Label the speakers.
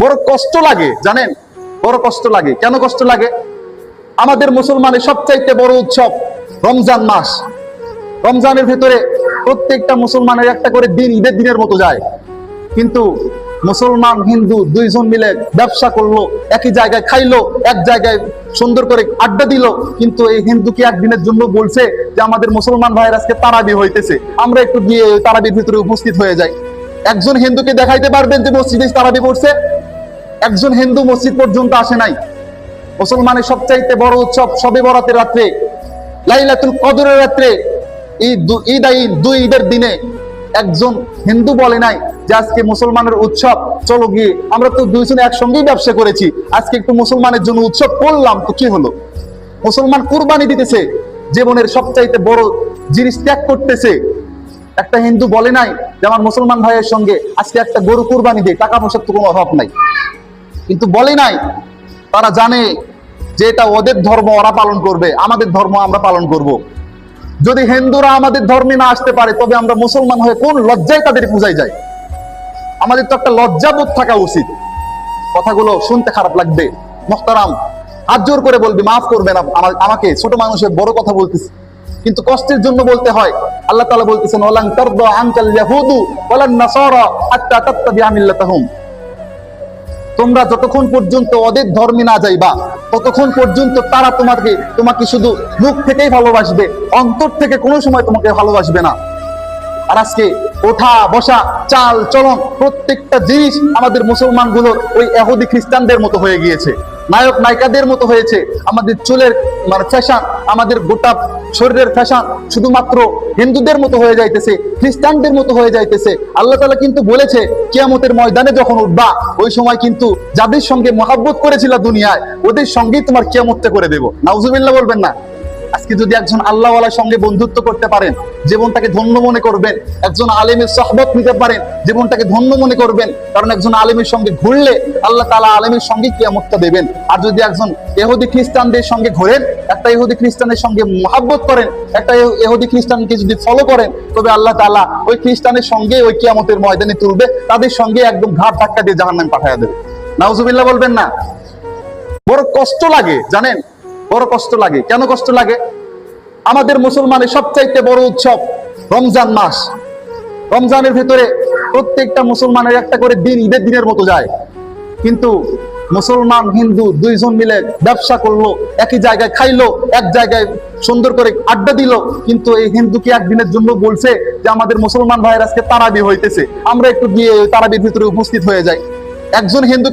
Speaker 1: বড় কষ্ট লাগে, জানেন? বড় কষ্ট লাগে। কেন কষ্ট লাগে? আমাদের মুসলমানের সবচাইতে বড় উৎসব রমজান মাস। রমজানের ভিতরে প্রত্যেকটা মুসলমানের একটা করে দিন ঈদের দিনের মতো যায়। কিন্তু মুসলমান, হিন্দু দুইজন মিলে ব্যবসা করল, একই জায়গায় খাইলো, এক জায়গায় সুন্দর করে আড্ডা দিল, কিন্তু এই হিন্দু কি একদিনের জন্য বলছে যে আমাদের মুসলমান ভাইয়ের আজকে তারাবি হইতেছে? আমরা একটু গিয়ে তারাবির ভিতরে উপস্থিত হয়ে যাই। একজন হিন্দুকে দেখাইতে পারবেন যে মসজিদে তারাবি পড়ছে একজন হিন্দু মসজিদ পর্যন্ত আসে নাই। মুসলমানের সবচাইতে বড় উৎসব সবে বরাতের রাত্রে, লাইলাতুল কদরের রাত্রে, ঈদ দু- ঈদ দুই ঈদের দিনে একজন হিন্দু বলে নাই যে আজকে মুসলমানের উৎসব, চলো গিয়ে, আমরা তো দুইজনে একসঙ্গেই ব্যবসা করেছি, আজকে একটু মুসলমানের জন্য উৎসব করলাম, তো কি হলো? মুসলমান কুরবানি দিতেছে, জীবনের সবচাইতে বড় জিনিস ত্যাগ করতেছে। একটা হিন্দু বলে নাই যে, আমার মুসলমান ভাইয়ের সঙ্গে আজকে একটা গরু কুরবানি দেয় টাকা পয়সার তো কোনো অভাব নাই। কিন্তু বলে নাই। তারা জানে যে এটা ওদের ধর্ম, ওরা পালন করবে। আমাদের ধর্ম আমরা পালন করব। যদি হিন্দুরা আমাদের ধর্মে না আসতে পারে, তবে আমরা মুসলমান হয়ে কোন লজ্জায় তাদের পূজায় যাই আমাদের তো একটা লজ্জাবোধ থাকা উচিত। কথাগুলো শুনতে খারাপ লাগবে। মোহতারাম, হাত জোর করে বলবি, মাফ করবেন আপ- আমা- আমাকে, ছোট মানুষের বড় কথা বলতেছি। কিন্তু কষ্টের জন্য বলতে হয়, আল্লাহ তালা বলতেছেন, ওয়ালান তারদা আনকাল ইয়াহুদু ওয়ালান নাসারা তাত্তাবিআ মিল্লাতাহুম। তোমরা যতক্ষণ পর্যন্ত ওদের ধর্মে না যাইবা, ততক্ষণ পর্যন্ত তারা তোমাকে তোমাকে শুধু মুখ থেকেই ভালোবাসবে, অন্তর থেকে কোনো সময় তোমাকে ভালোবাসবে না। আর আজকে ওঠা, বসা, চাল, চলন প্রত্যেকটা জিনিস আমাদের মুসলমানগুলোর ওই এহুদি খ্রিস্টানদের মতো হয়ে গিয়েছে। নায়ক নায়িকাদের মতো হয়েছে। আমাদের চুলের মানে ফ্যাশন আমাদের গোটা শরীরের ফ্যাশন শুধুমাত্র হিন্দুদের মতো হয়ে যাইতেছে, খ্রিস্টানদের মতো হয়ে যাইতেছে। আল্লাহ তালা কিন্তু বলেছে, কেয়ামতের ময়দানে যখন উঠবা, ওই সময় কিন্তু যাদের সঙ্গে মহাব্বত করেছিল দুনিয়ায়, ওদের সঙ্গেই তোমার কিয়ামতটা করে দেবো। নাউজুবিল্লা বলবেন না। আজকে যদি একজন আল্লাহওয়ালার সঙ্গে বন্ধুত্ব করতে পারেন, জীবনটাকে ধন্য মনে করবেন, একজন আলেমের সহবত নিতে পারেন, জীবনটাকে ধন্য মনে করবেন, কারণ একজন আলেমের সঙ্গে ঘুরলে আল্লাহ তালা আলেমের সঙ্গে কিয়ামতটা দেবেন। আর যদি একজন এহুদি খ্রিস্টানদের সঙ্গে ঘোরেন, একটা ইহুদি খ্রিস্টানের সঙ্গে মহাব্বত করেন, একটা ইহুদি খ্রিস্টানকে যদি ফলো করেন, তবে আল্লাহ তালা ওই খ্রিস্টানের সঙ্গে ওই কিয়ামতের ময়দানে তুলবে, তাদের সঙ্গে একদম ঘাট ধাক্কা দিয়ে জাহান্নাম পাঠায় দেবে। নাউজুবিল্লাহ বলবেন না। বড় কষ্ট লাগে, জানেন? বড় কষ্ট লাগে। কেন কষ্ট লাগে? আমাদের মুসলমানের সবচাইতে বড় উৎসব রমজান মাস। রমজানের ভিতরে প্রত্যেকটা মুসলমানের একটা করে দিন ঈদের দিনের মতো যায়। কিন্তু মুসলমান, হিন্দু দুইজন মিলে ব্যবসা করল, একই জায়গায় খাইলো, এক জায়গায় সুন্দর করে আড্ডা দিল, কিন্তু এই হিন্দু কি একদিনের জন্য বলছে যে আমাদের মুসলমান ভাইয়ের আজকে তারাবি হইতেছে? আমরা একটু গিয়ে তারাবির ভিতরে উপস্থিত হয়ে যাই। একজন হিন্দু